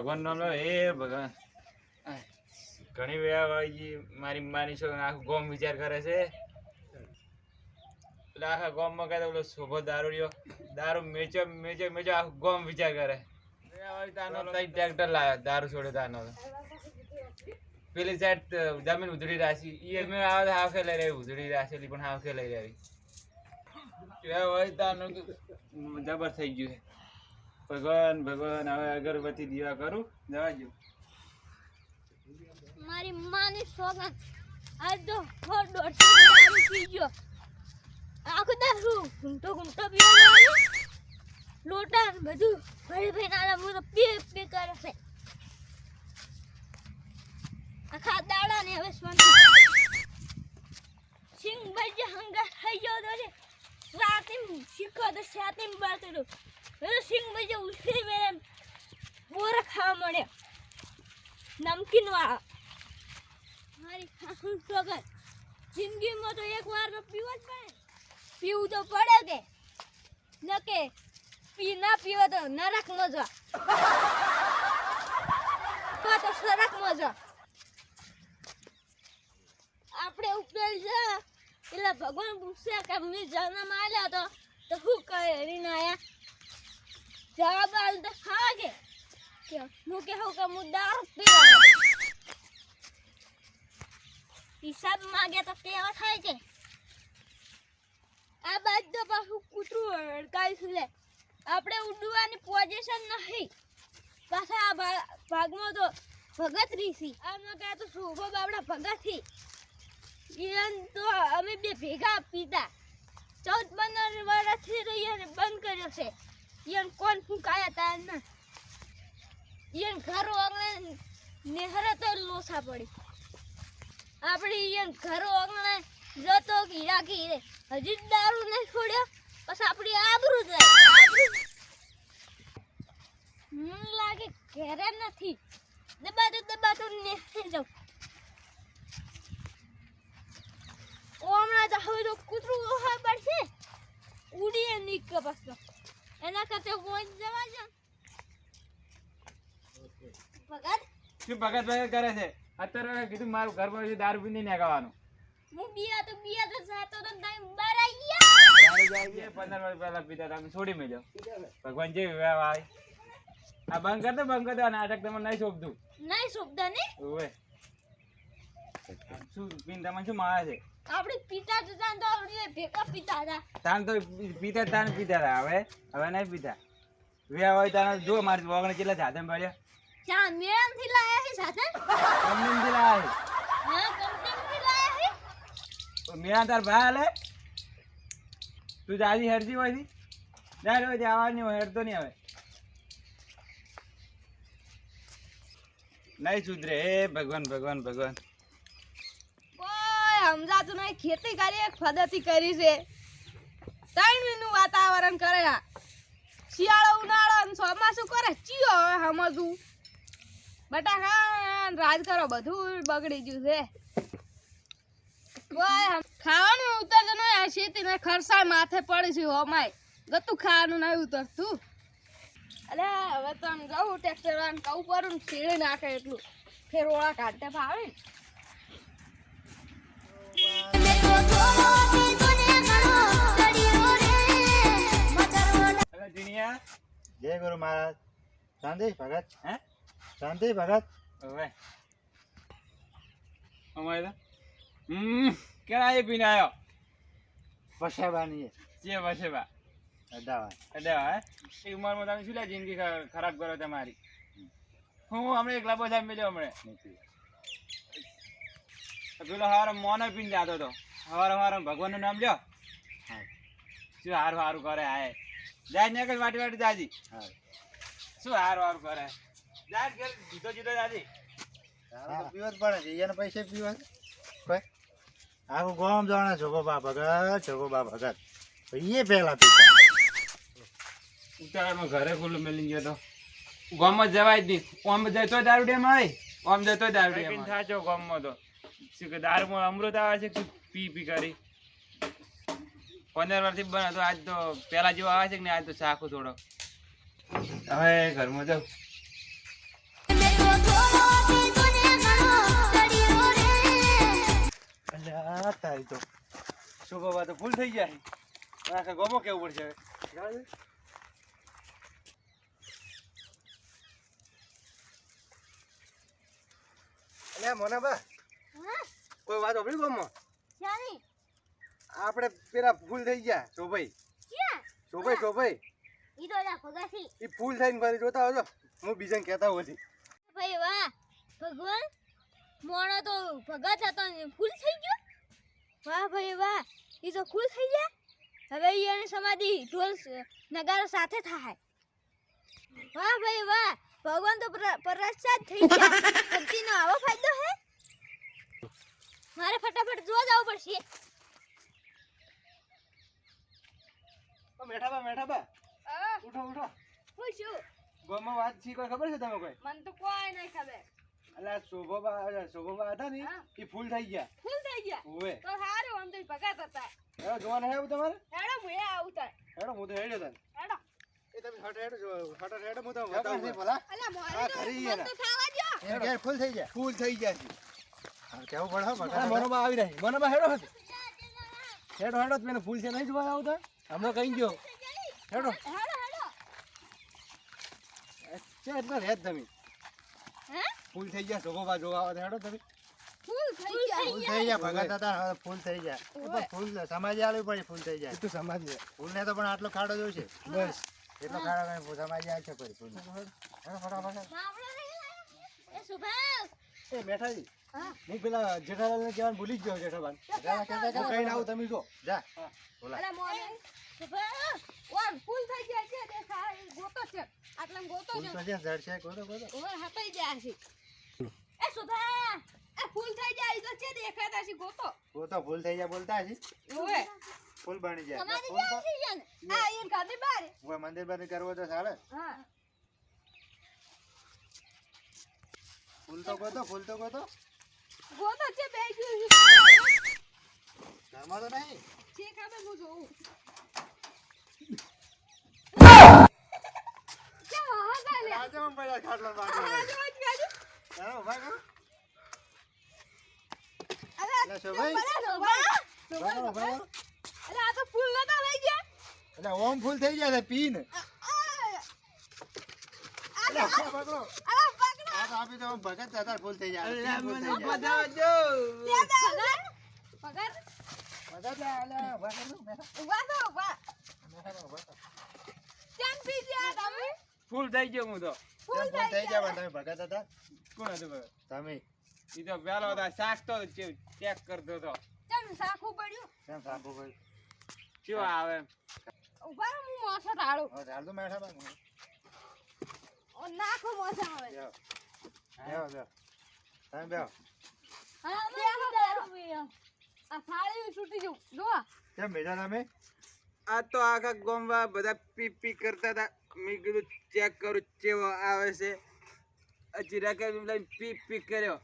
ભગવાન નામ લો એ ભગવાન. ઘણી ગઈ મારી માની છો આખું ગોમ વિચાર કરે છે? એટલે આખા ગોમમાં કહેતા બોલો શોભો દારૂ રહ્યો દારૂ મેચો મેચો મેચો આખું ગોમ વિચાર કરે. ટ્રેક્ટર લાવ્યો દારૂ છોડ્યો તાનો. પેલી સાઈડ જમીન ઉધડી રાશી એ મેં આવે હાવ હાફે લઈ રહી ઉધડી રાશેલી પણ હાફે લઈ રહી જબર થઈ ગયું છે. ભગવાન ભગવાન, હવે અગરબત્તી દીવા કરું. જવા જો મારી માની સોગન આજ તો ફોર દોઢસો પી ગયો. આખો દારૂ, ઘૂંટો ઘૂંટો પીવાનો લોટા બધું ભરી ભરી નાલા હું તો પી પી કરે છે. આખા દાડા ને હવે શાંતિ સિંગ બજે હંગા થઈ ગયો તો રાતે શીખો તો બાતડું હવે સિંગ જે ઉઠી મેરે બોરા ખાવા મળ્યા. નમકીન વાળા. મારી ખાખું સોગન જિંદગીમાં તો એક વાર પીવો જ પડે. પીવું તો પડે કે. ન કે, પી ના પીવો તો નરક મજા. તો તો સરક મજા. આપણે ઉપર છે. એટલે ભગવાન પૂછશે કે મેં જન્મ આલ્યો તો. તો હું કરીને આયા જવાબ આલ તો હા કે કે હું કે હું દારૂ પીવાનો હિસાબ આ બાદ પાછું કૂતરું અડકાવીશું લે આપણે ઉડવાની પોઝિશન નહીં પાછા આ ભાગમાં તો ભગત રીસી. આમાં કહે તો શોભો બાબડા ભગતથી. તો અમે બે ભેગા પીતા ચૌદ પંદર વર્ષથી રહીએ બંધ કર્યો છે. ઈયન કોણ ફૂંકાયા તા ના ઈયન ઘરો આંગણે નેહરે તો લોસા પડી. આપણે ઈયન ઘરો આંગણે જતો ઘીરા ઘીરે હજી દારૂ નહીં છોડ્યો બસ આપણી આબરૂ જાય મને લાગે ઘેરે નથી. દબાતો દબાતો નેહરી જાઉં. ઓમણા હવે તો કૂતરું ઓહા પડશે ઉડીએ નીકળે પાછો એના કરતા હું જ જવા જાઉં ભગત શું ભગત ભગત કરે છે? અત્યારે કીધું મારું ઘર પર દારૂ પીને નાખવાનું હું બિયા તો બિયા તો સાતો તો બહાર આવી ગયા. પંદર વર્ષ પહેલા પીતા તમે છોડી મેલ્યો ભગવાન જે વેવા વાળી. આ બંધ કરતો બંધ કરતો નાટક તમને નહીં શોભતું નહીં શોભતા ને? ઓવે. શું પીન તમને શું મારે છે? આપણે પિતા તો જાણ તો આપણે ભેગા પિતા હતા. તાન તો પીતા તાન પીતા હતા હવે? હવે નહીં પીતા. વેવા હોય તાન જો મારી વગણ કેટલા સાધન પડ્યા. ચા મેળામથી લાયા છે સાથે કંપની લાયા હા. કંપની થી લાયા છે છે મેરા તાર ભાઈ હાલે. તું જાજી હેરજી હોયથી જા રે જવા નહીં હોય હેરતો નહીં હવે નહીં સુધરે હે ભગવાન ભગવાન ભગવાન. કોઈ સમજાતું નહીં ખેતી કરી એક ફદતી કરી છે. ત્રણ મહિનું વાતાવરણ કરે શિયાળો ઉનાળો અને ચોમાસું કરે ચિયો હવે સમજવું. બટાકા રાજ કરો, બધું બગડી ગયું છે. ખાવાનું ઉતરતું નહીં આ ને ખર્ચાય માથે પડી છે હોમાય ગતું ખાવાનું નહીં ઉતરતું. અલે, હવે તો આમ જવું ટ્રેક્ટર વાળાને કહું પડું ને સીડી નાખે એટલું. ફેર ઓળા કાઢતા ફાવે જય ગુરુ મહારાજ. સંદેશ ભગત? હે? શાંતિ ભગત હવે. અમારે તો હમ કેળા એ પીને આવ્યો પછાવાની જે વસે બા અડાવા એટલે એ ઉંમરમાં તમે શું લે જિંદગી ખરાબ કરો તમારી? હું હમણાં એકલા બધા મેલ્યો હમણાં. પેલો હવારે મોનો પીને જતો હતો. હવારો હવારે ભગવાનનું નામ લ્યો. શું હારું હારું કરે આય જાય ને વાટી વાટી જાજી. શું હારું હારું કરે? જાય ઘેર જીતો જીતો પડે છે એને પૈસે પીવા કોઈ? આખું ગોમ જાણે છોકો બા ભગત છોકો બા ભગત. એ પહેલા પીતા ઉત્તરાયણમાં ઘરે ખુલ્લું મેલી ગયો તો. ગામમાં જવાય જ નહીં. ઓમ જાય તો દારૂ ડેમ આવે. ઓમ જાય તો દારૂ ડેમ થાચો ગામમાં તો. શું કે દારૂમાં અમૃત આવે છે કે પી પી કરી? પંદર વર્ષથી બને તો આજ તો પેલા જેવો આવે છે કે ને આજ તો શાખો થોડો હવે ઘરમાં જાઉં. અલ્યા તારી તો. શુભવા તો ભૂલ થઈ જાય. આખા ગોમો કેવું પડશે. અલ્યા મોનાબા કોઈ વાત સાંભળી ગોમમાં? આપણે પેલા ફૂલ થઈ ગયા, શોભાઈ. શોભાઈ શોભાઈ. ઈ તો થઈને જોતા હોય હું બીજાને કહેતા હોતી વાહ ભગવાન મોણો તો ભગત હતો ને ફૂલ થઈ ગયો? વાહ ભાઈ વાહ એ તો ફૂલ થઈ ગયા? હવે એને સમાધિ ઢોલ નગારો સાથે થાય. વાહ ભાઈ વાહ ભગવાન તો પ્રસાદ થઈ ગયા. ભક્તિનો આવો ફાયદો હે? મારે ફટાફટ જોવા જવું પડશે. મેઠા બા મેઠા બા ઉઠો ઉઠો. હું શું ગોમમાં વાત ખબર છે તમે કોઈ? મને તો કોઈ નહીં ખબર. અલ્યા શોભા શોભાબા હતા ને એ ફૂલ થઈ ગયા. ફૂલ થઈ ગયા? ઓવે. તો હારું આમ તો ભગત હતા હેડો જોવા હે તમારે? હેડો હું એ આવું તાર. હેડો હું તો હેડો તાર. હેડો. એ તમે હટ હેડો જો હટ હેડો હું તો બતાવું. છે ભલા. અલા મોરે તો ખરી મન તો ખાવા દ્યો. એને ઘેર ફૂલ થઈ ગયા. ફૂલ થઈ ગયા છે. હા, કેવું પડે બકા મનોબા આવી રહી મનોમાં હેડો હતો હેડો હેડો પેલો ફૂલ છે. નહીં જોવા આવતા હમણાં કઈ ગયો. હેડો હેડો. હેડો. છે એટલા રેત તમે. ફૂલ થઈ ગયા શોભાબા જોવા આવો હેડો તમે. ફૂલ થઈ ગયા. ફૂલ થઈ જાય ભગત હતા ફૂલ થઈ જાય એ ફૂલ સમાજ આલવી પણ ફૂલ થઈ જાય. એ સમાજ છે. ફૂલને તો પણ આટલો ખાડો જોઈશે બસ. એટલો ખાડો કઈ સમાજે કોઈ ફૂલ હેડો ફટાફટ? એ સુભાષ. એ મેઠાજી હું. પેલા જેઠાલાલને કહેવાનું ભૂલી જ ગયો જેઠાલાલ. જા, જા, જા, કહીને આવું તમે જો. જા. બોલા. અલા મોરે સુભાષ. ઓન ફૂલ થઈ ગયા છે દેખા ગોતો છે. આટલા ગોતો છે. તો છે જડશે કોતો કોતો ઓય હતાઈ ગયા છે. એ સુધા એ ફૂલ થઈ જાય તો છે દેખાતા છે ગોતો. ગોતો ફૂલ થઈ જાય બોલતા છે ઓય ફૂલ બની જાય. તમારી જાય છે આ એ ગાડી બાર. ઓય મંદિર બંધ કરવો તો ચાલે હા. ફૂલ તો ગોતો ફૂલ તો ગોતો. ગોતો છે બે ગયું ઘરમાં તો નહીં. છે ખબર હું જોઉં કેમ હા ગાલે આજે હું પડ્યા ખાટલો બાજુ આ જો ગાડી ચાલો ઊભા કરો અરે. અરે આ તો ફૂલ નતા લઈ ગયા. એટલે ઓમ ફૂલ થઈ ગયા છે પીન. પકડો. આ તો ભગત હતા ફૂલ થઈ જાય પગાર ભગત લે, લે, ઊભા કરો, ઊભા થો ઊભા બેઠા રહો, ઊભા કરો. કેમ પી ગયા તમે? ફૂલ થઈ ગયો હું તો. ફૂલ થઈ ગયા તમે ભગત હતા કોણ હતું? તમે. ઈ તો પેલો હતો શાક તો ચેક કરતો હતો કેમ સાખું પડ્યું? કેમ સાખું પડ્યું? શું આવે? એમ? ઊભા હું મોસો તાળું હા ચાલ તો બેઠા બા. ઓ નાખો મોસો આવે બેહો. બેહો, બેહો. તમે બેહો. હા અમે દારૂ આ થાળી છૂટી જવું જો કેમ બેઠા તમે આ તો આખા ગોમવા બધા પી પી કરતા હતા મેં કીધું ચેક કરું કેવો આવે છે? હજી રકમ લઈને પી પી કર્યો.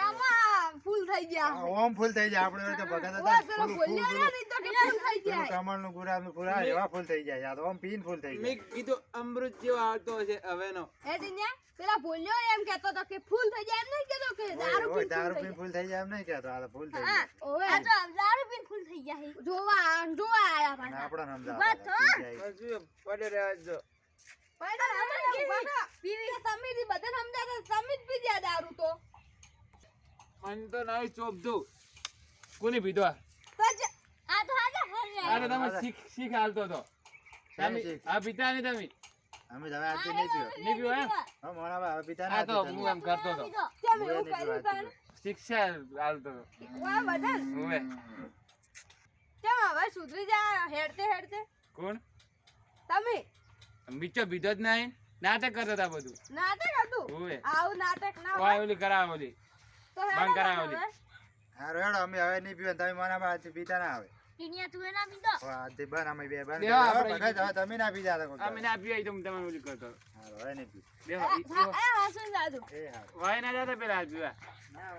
તેમાં ફૂલ થઈ ગયા. ઓમ ફૂલ થઈ જાય આપણે તો ભગત હતા ફૂલ, ફૂલ, બોલ્યો ફૂલ. ને તો કે ફૂલ થઈ પેલું કમળનું ગુલાબનું ફૂલ એવા ફૂલ થઈ જાય આ ઓમ પીન ફૂલ થઈ જાય મેં કીધું અમૃત જેવો આવતો હશે હવેનો. એ દિન્યા પેલા બોલ્યો એમ કહેતો તો કે ફૂલ થઈ જાય એમ નહીં કહેતો કે દારૂ ઓય, દારૂ પીને ફૂલ થઈ જાય એમ નહીં કહેતો. આ ફૂલ થઈ હા ઓવે. આ તો દારૂ પીને ફૂલ થઈ ગયા જોવા જોવા આયા પાછા. વાત હતા, પી જાય. પડે પાછા પીવી. તમે દી બધાને સમજાતા તમે જ પી ગયા દારૂ તો મને તો નહીં ચોપતું કોની પીધો આ? તો જ- આ તો આજે હર આ તો તમે શીખ શીખ હાલતો હતો. આ પીતા નહીં તમે? અમે તો હવે નહીં પીવો. નહીં પીવો એમ? હા, મોના બા, પીતા આ તો હું એમ કરતો હતો. કેમ તમે. એવું હું એ નહીં કર્યું પીવા, તને શિક્ષા હાલતો હતો. વાહ બધા હવે. કેમ હવે સુધરી જા હેડતે હેડતે? કોણ? તમે? બીચો પીધો જ નહીં. નાટક કરતા હતા બધું. નાટક હતું? આવું નાટક ના ઓલી કરાવે ઓલી તો બંધ હેડો કરાવો હવે. હેડો અમે હવે નહીં પીવા તમે મને બા આજથી પીતા ના આવે ટીનિયા તું એના પીતો હા આજથી બંધ અમે બે. ભગત તમે ના પીતા અમે ના પીવાય તો તમે તમને ઓલી કરતો. હારું, હવે નહીં પી આ- આ- આ દાદુ એ હારું. વાય ના જતા પેલા પીવા ના.